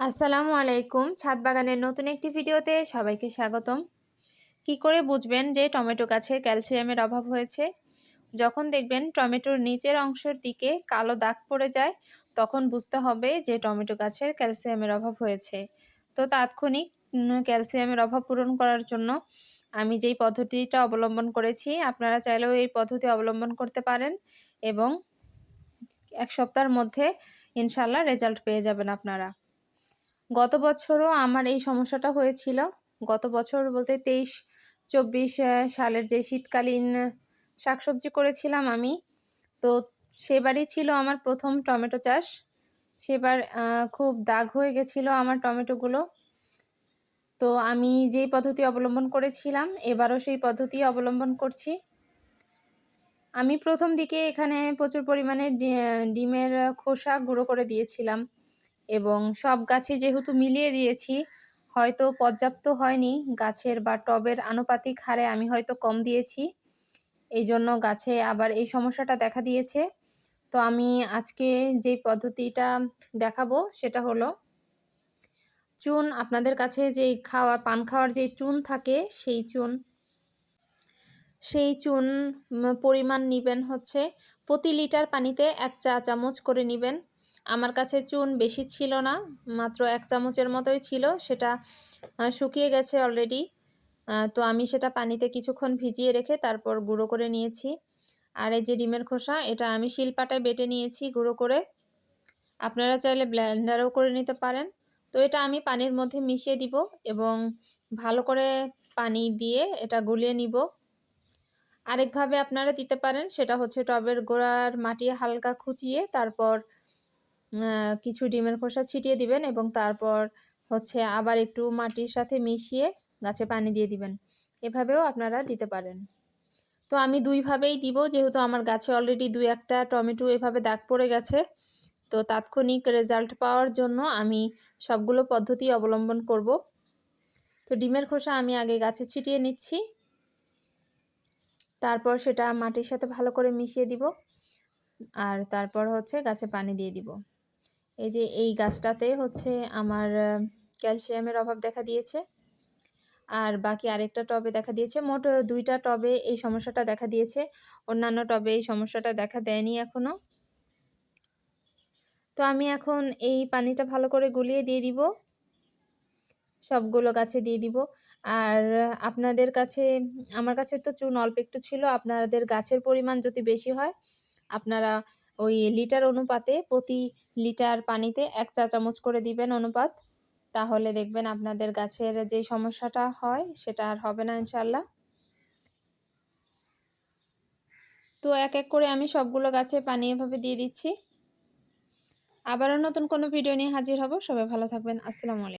আসসালামু আলাইকুম। ছাদ বাগানের নতুন একটি ভিডিওতে সবাইকে স্বাগতম। কি করে বুঝবেন যে টমেটো গাছে ক্যালসিয়ামের অভাব হয়েছে? যখন দেখবেন টমেটোর নিচের অংশের দিকে কালো দাগ পড়ে যায়, তখন বুঝতে হবে যে টমেটো গাছের ক্যালসিয়ামের অভাব হয়েছে। তো তাৎক্ষণিক ক্যালসিয়ামের অভাব পূরণ করার জন্য আমি যেই পদ্ধতিটা অবলম্বন করেছি, আপনারা চাইলেও এই পদ্ধতি অবলম্বন করতে পারেন এবং এক সপ্তাহের মধ্যে ইনশাল্লাহ রেজাল্ট পেয়ে যাবেন আপনারা। গত বছরও আমার এই সমস্যাটা হয়েছিল। গত বছর বলতে তেইশ, চব্বিশ সালের যে শীতকালীন শাকসবজি করেছিলাম আমি, তো সেবারই ছিল আমার প্রথম টমেটো চাষ। সেবার খুব দাগ হয়ে গেছিল আমার টমেটোগুলো। তো আমি যেই পদ্ধতি অবলম্বন করেছিলাম, এবারও সেই পদ্ধতি অবলম্বন করছি। আমি প্রথম দিকে এখানে প্রচুর পরিমাণে ডিমের খোসা গুঁড়ো করে দিয়েছিলাম। এবং সব গাছে যেহেতু মিলিয়ে দিয়েছি, হয়তো পর্যাপ্ত হয়নি। গাছের বা টবের আনুপাতিক হারে আমি হয়তো কম দিয়েছি। এই জন্য গাছে আবার এই সমস্যাটা দেখা দিয়েছে। তো আমি আজকে যেই পদ্ধতিটা দেখাবো সেটা হলো, চুন, আপনাদের কাছে যেই খাওয়া, পান খাওয়ার যে চুন থাকে, সেই চুন। সেই চুন পরিমাণ নিবেন হচ্ছে প্রতি লিটার পানিতে এক চা চামচ করে নেবেন। আমার কাছে চুন বেশি ছিল না, মাত্র এক চামচের মতোই ছিল, সেটা শুকিয়ে গেছে অলরেডি তো আমি সেটা পানিতে কিছুক্ষণ ভিজিয়ে রেখে তারপর গুঁড়ো করে নিয়েছি। আর এই যে ডিমের খোসা, এটা আমি শিলপাটায় বেটে নিয়েছি গুঁড়ো করে। আপনারা চাইলে ব্লেন্ডারও করে নিতে পারেন। তো এটা আমি পানির মধ্যে মিশিয়ে দিব এবং ভালো করে পানি দিয়ে এটা গুলিয়ে নিব। আরেকভাবে আপনারা দিতে পারেন, সেটা হচ্ছে টবের গোড়ার মাটি হালকা খুঁচিয়ে তারপর কিছু ডিমের খোসা ছিটিয়ে দিবেন এবং তারপর হচ্ছে আবার একটু মাটির সাথে মিশিয়ে গাছে পানি দিয়ে দিবেন। এভাবেও আপনারা দিতে পারেন। তো আমি দুইভাবেই দিব, যেহেতু আমার গাছে অলরেডি দুই একটা টমেটো এভাবে দাগ পড়ে গেছে। তো তাৎক্ষণিক রেজাল্ট পাওয়ার জন্য আমি সবগুলো পদ্ধতি অবলম্বন করব। তো ডিমের খোসা আমি আগে গাছে ছিটিয়ে নিচ্ছি। তারপর সেটা মাটির সাথে ভালো করে মিশিয়ে দিব। আর তারপর হচ্ছে গাছে পানি দিয়ে দিব। এই যে এই গাছটাতে হচ্ছে আমার ক্যালসিয়ামের অভাব দেখা দিয়েছে। আর বাকি আরেকটা টবে দেখা দিয়েছে। মোট দুইটা টবে এই সমস্যাটা দেখা দিয়েছে। অন্যান্য টবে এই সমস্যাটা দেখা দেয়নি এখনও তো আমি এখন এই পানিটা ভালো করে গুলিয়ে দিয়ে দিব। সবগুলো গাছে দিয়ে দিব। আর আপনাদের কাছে, আমার কাছে তো চুন অল্প একটু ছিল। আপনাদের গাছের পরিমাণ যদি বেশি হয়, আপনারা ওই লিটার অনুপাতে প্রতি লিটার পানিতে এক চা চামচ করে দিবেন অনুপাত। তাহলে দেখবেন আপনাদের গাছের যে সমস্যাটা হয়, সেটা আর হবে না ইনশাল্লাহ তো এক এক করে আমি সবগুলো গাছে পানি এভাবে দিয়ে দিচ্ছি। আবারও নতুন কোনো ভিডিও নিয়ে হাজির হব। সবাই ভালো থাকবেন। আসসালামু আলাইকুম।